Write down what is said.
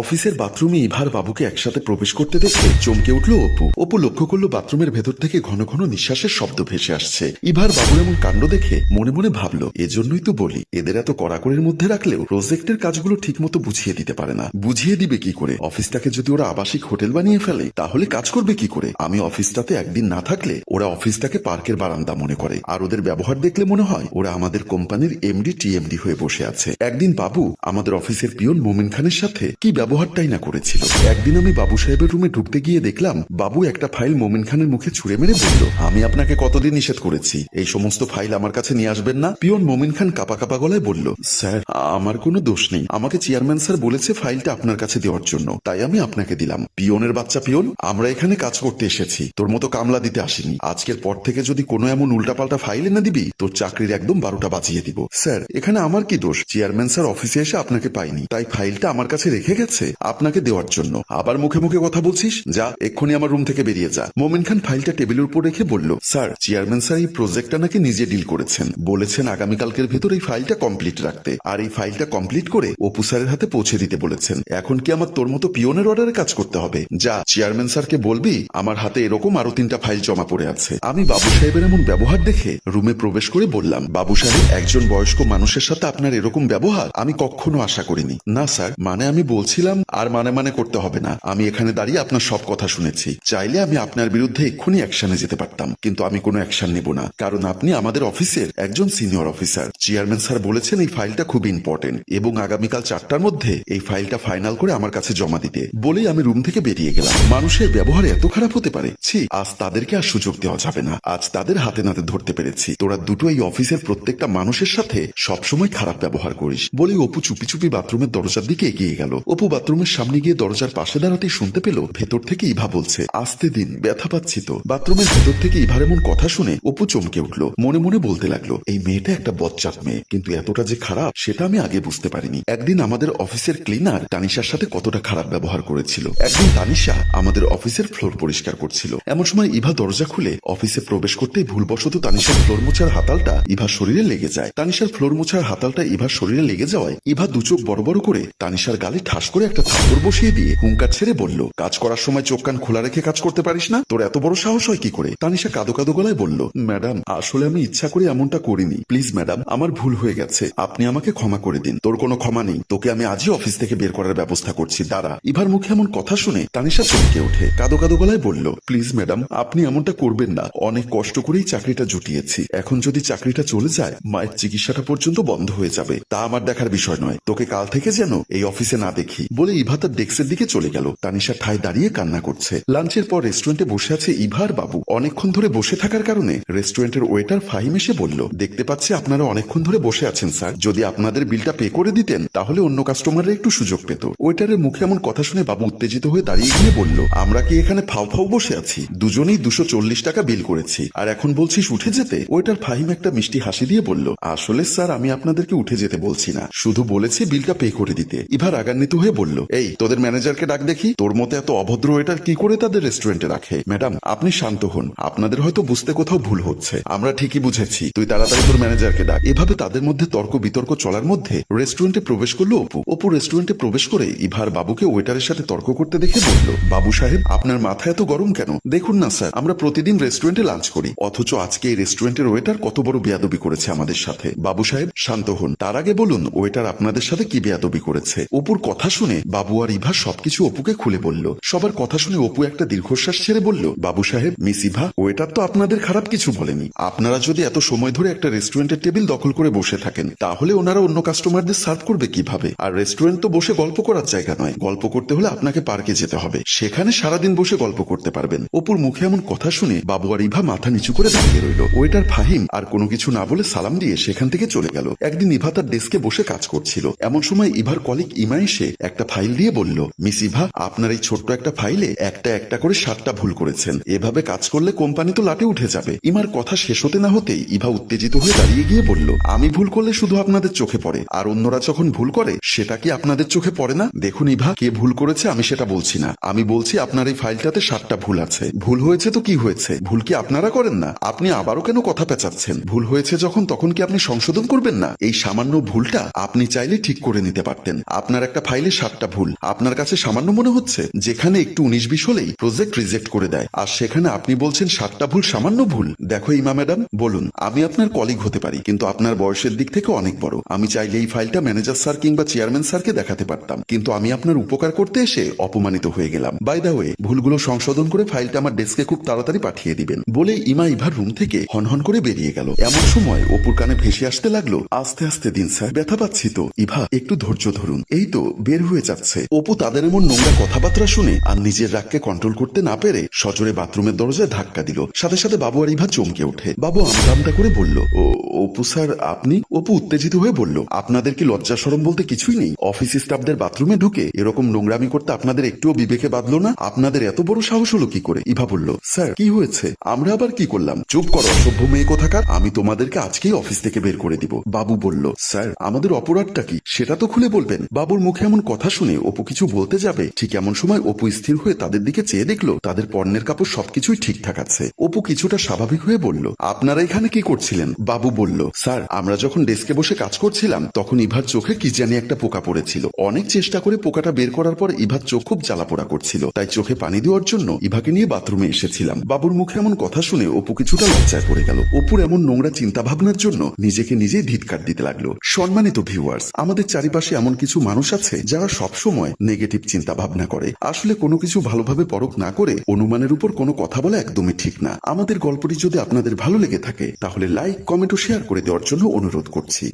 অফিসের বাথরুমে ইভার বাবুকে একসাথে প্রবেশ করতে দেখে চমকে উঠল অপু। অপু লক্ষ্য করল বাথরুমের ভেতর থেকে ঘন ঘন নিঃশ্বাসের শব্দ ভেসে আসছে। ইভার বাবুর এমন কাণ্ড দেখে মনে মনে ভাবলো, এজন্যই তো বলি, এদের এত কড়াকড়ির মধ্যে রাখলেও প্রজেক্টের কাজগুলো ঠিকমতো বুঝিয়ে দিতে পারে না। বুঝিয়ে দিবে কি করে? অফিসটাকে যদি ওরা আবাসিক হোটেল বানিয়ে ফেলে, তাহলে কাজ করবে কি করে? আমি অফিসটাতে একদিন না থাকলে ওরা অফিসটাকে পার্কের বারান্দা মনে করে। আর ওদের ব্যবহার দেখলে মনে হয় ওরা আমাদের কোম্পানির এমডি, টিএমডি হয়ে বসে আছে। একদিন বাবু, আমাদের অফিসের পিয়ন মোমিন খানের সাথে কি ব্যবহারটাই না করেছিল। একদিন আমি বাবু সাহেবের রুমে ঢুকতে গিয়ে দেখলাম, বাবু একটা ফাইল মোমিন খানের মুখে ছুড়ে মেরে বলল, আমি আপনাকে কতদিন নিষেধ করেছি? এই সমস্ত ফাইল আমার কাছে নিয়ে আসবেন না? পিয়ন মোমিন খান কাপা কাপা গলায় বলল, স্যার, আমার কোনো দোষ নেই। আমাকে চেয়ারম্যান স্যার বলেছে ফাইলটা আপনার কাছে দেওয়ার জন্য, তাই আমি আপনাকে দিলাম। পিয়নের বাচ্চা পিয়ন, আমরা এখানে কাজ করতে এসেছি। তোর মতো কামলা দিতে আসিনি। আজকের পর থেকে যদি কোনো এমন উল্টাপাল্টা ফাইল এনে দিবি, তোর চাকরির একদম বারোটা বাজিয়ে দিব। স্যার, এখানে আমার কি দোষ? চেয়ারম্যান স্যার অফিসে এসে আপনাকে পাইনি, তাই ফাইলটা আমার কাছে রেখে গেছে। আপনাকে দেওয়ার জন্য। আবার মুখে মুখে কথা বলছিস? যা, এক্ষুনি আমার রুম থেকে বেরিয়ে যা। মোমিন খান ফাইলটা টেবিলের উপর রেখে বলল, স্যার, চেয়ারম্যান স্যার এই প্রজেক্টটা নাকি নিজে ডিল করেছেন। বলেছেন আগামীকালকের ভেতর এই ফাইলটা কমপ্লিট রাখতে। আর এই ফাইলটা কমপ্লিট করে অপু স্যারের হাতে পৌঁছে দিতে বলেছেন। এখন কি আমার তোর মতো পিয়নের অর্ডারে কাজ করতে হবে? যা, চেয়ারম্যান স্যারকে বলবি, আমার হাতে এরকম আরও তিনটা ফাইল জমা পড়ে আছে। আমি বাবু সাহেবের এমন ব্যবহার দেখে রুমে প্রবেশ করে বললাম, বাবু সাহেব, একজন বয়স্ক মানুষের সাথে আপনার এরকম ব্যবহার? আমি কখনো আশা করিনি। না, স্যার। মানে আমি বলছিলাম, আর মানে মানে করতে হবে না। আমি এখানে দাঁড়িয়ে আপনার সব কথা শুনেছি। চাইলে আমি আপনার বিরুদ্ধে এক্ষুনি অ্যাকশনে যেতে পারতাম, কিন্তু আমি কোনো অ্যাকশন নেব না। কারণ আপনি আমাদের অফিসের একজন সিনিয়র অফিসার। চেয়ারম্যান স্যার বলেছেন এই ফাইলটা খুব ইম্পর্টেন্ট এবং আগামীকাল চারটার মধ্যে এই ফাইলটা ফাইনাল করে আমার কাছে জমা দিতে। বলেই আমি রুম থেকে বেরিয়ে গেলাম। মানুষের ব্যবহার এত খারাপ হতে পারে। ছি, আজ তাদেরকে আর সুযোগ দেওয়া যাবে না। আজ তাদের হাতে নাতে ধরতে পেরেছি। তোরা দুটো এই অফিসের প্রত্যেকটা মানুষের সাথে সবসময় খারাপ ব্যবহার করিস। বলেই অপু চুপি চুপি বাথরুমের দরজার দিকে এগিয়ে গেল। অপু বাথরুমের সামনে গিয়ে দরজার পাশে দাঁড়াতেই শুনতে পেল, ভেতর থেকে ইভা বলছে, আসতে দিন, ব্যথা পাচ্ছি তো। বাথরুমের ভেতর থেকে ইভার এমন কথা শুনে অপু চমকে উঠল, মনে মনে বলতে লাগল, এই মেয়েটা একটা বচ্চাত মেয়ে, কিন্তু এতটা যে খারাপ, সেটা আমি আগে বুঝতে পারিনি। একদিন আমাদের অফিসের ক্লিনার তানিশার সাথে কতটা খারাপ ব্যবহার করেছিল। একদিন তানিশা আমাদের অফিসের ফ্লোর পরিষ্কার করছিল। এমন সময় ইভা দরজা খুলে অফিসে প্রবেশ করতেই ভুলবশত তানিশার ফ্লোর মোছার হাতালটা ইভার শরীরে লেগে যায়। তানিশার ফ্লোর মোছার হাতালটা ইভার শরীরে লেগে যাওয়ায় ইভা দু চোখ বড় বড় করে তানিশার গালে ঠাস করে একটা থাপ্পড় বসিয়ে দিয়ে হুঙ্কার ছেড়ে বলল, কাজ করার সময় চোখ কান খোলা রেখে কাজ করতে পারিস না? তোর এত বড় সাহস হয় কি করে? তানিশা কাদো কাদো গলায় বলল, ম্যাডাম, আসলে আমি ইচ্ছা করে এমনটা করিনি। প্লিজ, ম্যাডাম, আমার ভুল হয়ে গেছে। আপনি আমাকে ক্ষমা করে দিন। তোর কোনো ক্ষমা নেই। তোকে আমি আজই অফিস থেকে বের করার ব্যবস্থা করছি। দাঁড়া। ইভার মুখে এমন কথা শুনে তানিশা চমকে ওঠে। কাদো কাদো গলায় বলল, প্লিজ, ম্যাডাম, আপনি এমনটা করবেন না। অনেক কষ্ট করেই চাকরিটা জুটিয়েছি। এখন যদি চাকরিটা চলে যায়, মায়ের চিকিৎসাটা পর্যন্ত বন্ধ হয়ে যাবে। তা আমার দেখার বিষয় নয়। তোকে কাল থেকে যেন এই অফিসে না দেখি। বলে ইভা তার ডেস্কের দিকে চলে গেল। তানিশা ঠায় দাঁড়িয়ে কান্না করছে। লাঞ্চের পর রেস্টুরেন্টে বসে আছে ইভার বাবু। অনেকক্ষণ ধরে বসে থাকার কারণে রেস্টুরেন্টের ওয়েটার ফাহিম এসে বলল, দেখতে পাচ্ছি আপনারা অনেকক্ষণ ধরে বসে আছেন, স্যার। যদি আপনাদের বিলটা পে করে দিতেন, তাহলে অন্য কাস্টমাররা একটু সুযোগ পেত। ওয়েটারের মুখে এমন কথা শুনে বাবু উত্তেজিত হয়ে দাঁড়িয়ে গিয়ে বলল, আমরা কি এখানে ফাউ ফাউ বসে আছি? দুজনেই দুশো চল্লিশ টাকা বিল করেছি। আর এখন বলছিস উঠে যেতে? ওয়েটার ফাহিম একটা মিষ্টি হাসি দিয়ে বলল, আসলে, স্যার, আমি আপনাদেরকে উঠে যেতে বলছি না। শুধু বলেছি বিলটা পে করে দিতে। ইভা রাগান্বিত হয়ে বলল, এই, তোদের ম্যানেজারকে ডাক দেখি? তোর মতো এত অভদ্র ওয়েটার কি করে তাদের রেস্টুরেন্টে রাখে? ম্যাডাম, আপনি শান্ত হন। আপনাদের হয়তো বুঝতে কোথাও ভুল হচ্ছে। আমরা ঠিকই বুঝেছি। তুই তাড়াতাড়ি তোর ম্যানেজারকে ডাক। এভাবে তাদের মধ্যে তর্ক বিতর্ক চলার মধ্যে রেস্টুরেন্টে প্রবেশ করল অপু। অপু রেস্টুরেন্টে প্রবেশ করে ইভার বাবুকে ওয়েটারের সাথে তর্ক করতে দেখে বলল, বাবু সাহেব, আপনার মাথা এত গরম কেন? দেখুন না, স্যার, আমরা প্রতিদিন রেস্টুরেন্টে লাঞ্চ করি। অথচ আজকে এই রেস্টুরেন্টের ওয়েটার কত বড় বেয়াদবি করেছে আমাদের সাথে। বাবু সাহেব, শান্ত হন। তার আগে বলুন, ওয়েটার আপনাদের সাথে কি বেয়াদবি করেছে? অপুর কথা শুনে বাবু আর ইভা সবকিছু অপুকে খুলে বলল। সবার কথা শুনে অপু একটা দীর্ঘশ্বাস ছেড়ে বলল, বাবু সাহেব, মিস ইভা, ওয়েটার তো আপনাদের খারাপ কিছু বলেনি। আপনারা যদি এত সময় ধরে একটা রেস্টুরেন্টের টেবিল দখল করে বসে থাকেন, তাহলে ওনারা অন্য কাস্টমারদের সার্ভ করবে কীভাবে? আর রেস্টুরেন্ট তো বসে গল্প করার জায়গা নয়। গল্প করতে হলে আপনাকে পার্কে যেতে হবে। সেখানে সারাদিন বসে গল্প করতে পারবেন। অপুর মুখে এমন কথা শুনে বাবু আর ইভা মাথা নিচু করে দাঁড়িয়ে রইল। ওয়েটার ফাহিম আর কোনো কিছু না বলে সালাম দিয়ে সেখান থেকে চলে গেল। একদিন ইভা তার ডেস্কে বসে কাজ করছিল। এমন সময় ইভার কলিক ইমা এসে একটা ফাইল দিয়ে বলল, মিস ইভা, আপনার এই ছোট্ট একটা ফাইলে একটা একটা করে সাতটা ভুল করেছেন। এভাবে কাজ করলে কোম্পানি তো লাটে উঠে যাবে। ইমার কথা শেষ হতে না হতেই ইভা উত্তেজিত হয়ে দাঁড়িয়ে গিয়ে বলল, আমি ভুল করলে শুধু আপনাদের চোখে পড়ে। আর অন্যরা যখন ভুল করে, সেটা কি আপনাদের চোখে পড়ে না? দেখুন ইভা, কে ভুল করেছে আমি সেটা বলছি না। আমি বলছি আপনার এই ফাইলটাতে সাতটা ভুল আছে। ভুল হয়েছে তো কি হয়েছে? ভুল কি আপনারা করেন না? আপনি আবারও কেন কথা পেঁচাচ্ছেন? ভুল হয়েছে যখন, তখন কি আপনি সংশোধন করবেন না? এই সামান্য ভুলটা আপনি চাইলে ঠিক করে নিতে পারতেন। আপনার একটা ফাইলে সাতটা ভুল। আপনার কাছে সামান্য মনে হচ্ছে, যেখানে একটু উনিশ বিশ হলেই প্রজেক্ট রিজেক্ট করে দেয়, আর সেখানে আপনি বলছেন সাতটা ভুল, সামান্য ভুল। দেখো ইমা ম্যাডাম, বলুন, আমি আপনার কলিগ হতে পারি, কিন্তু আপনার বয়সের দিক থেকে অনেক বড়। আমি চাইলে এই ফাইলটা ম্যানেজার স্যার কিংবা চেয়ারম্যান স্যারকে দেখাতে পারতাম, কিন্তু আমি আপনার উপকার করতে এসে অপমানিত হয়ে গেলাম। বাই দা ওয়ে ভুলগুলো সংশোধন করে ফাইলটা আমার ডেস্কে খুব তাড়াতাড়ি পাঠিয়ে দিবেন। বলে ইমা ইভার রুম থেকে হনহন করে বেরিয়ে গেল। এমন সময় অপুর কানে ভেসে আসতে লাগল, আস্তে আস্তে দিন স্যার ব্যথা পাচ্ছি তো। ইভা, একটু ধৈর্য ধরুন। এই তো, বের হয়ে যাচ্ছে। অপু তাদের এমন নোংরা কথাবার্তা শুনে আর নিজের রাগকে কন্ট্রোল করতে না পেরে সজোরে বাথরুমের দরজায় ধাক্কা দিল। সাথে সাথে বাবু আর ইভা চমকে ওঠে। বাবু আমতা করে বলল অপু স্যার, আপনি? অপু উত্তেজিত হয়ে বলল, আপনাদের কি লজ্জা সরম বলতে কিছুই নেই? অফিস স্টাফদের বাথরুমে ঢুকে এরকম নোংরামি করতে আপনাদের একটুও বিবেকে বাঁধলো না? আপনাদের এত বড় সাহস হলো কি করে? ইভা বলল, স্যার, কি হয়েছে? আমরা আবার কি করলাম? চুপ করো, অসভ্য মেয়ে কোথাকার? আমি তোমাদেরকে আজকেই অফিস থেকে বের করে দিব। বাবু বলল, স্যার, আমাদের অপরাধটা কি? সেটা তো খুলে বলবেন। বাবুর মুখে এমন কথা শুনে অপু কিছু বলতে যাবে। ঠিক এমন সময় অপু স্থির হয়ে তাদের দিকে চেয়ে দেখল, তাদের পণ্যের কাপড় সবকিছুই ঠিকঠাক আছে। অপু কিছুটা স্বাভাবিক হয়ে বলল, আপনারা এখানে কি করছিলেন? বাবু বলল, স্যার, আমরা যখন ডেস্কে বসে কাজ করছিলাম, তখন ইভার চোখে কি জানি একটা পোকা পড়েছিল। অনেক চেষ্টা করে পোকাটা বের করার পর ইভার চোখ খুব জ্বালা পোড়া করছিল। তাই চোখে পানি দেওয়ার জন্য ইভাকে নিয়ে বাথরুমে এসেছিলাম। বাবুর মুখে এমন কথা শুনে অপু কিছুটা লজ্জায় পড়ে গেল। অপুর এমন নোংরা চিন্তা ভাবনার জন্য নিজেকে নিজেই ধিৎকার দিতে লাগল। সম্মানিত ভিউয়ার্স, আমাদের চারিপাশে এমন কিছু মানুষ আছে যারা সবসময় নেগেটিভ চিন্তা ভাবনা করে। আসলে কোনো কিছু ভালোভাবে পরখ না করে অনুমানের উপর কোনো কথা বলা একদমই ঠিক না। আমাদের গল্পটি যদি আপনাদের ভালো লেগে থাকে, তাহলে লাইক কমেন্ট ও শেয়ার করে দেওয়ার জন্য অনুরোধ করছি।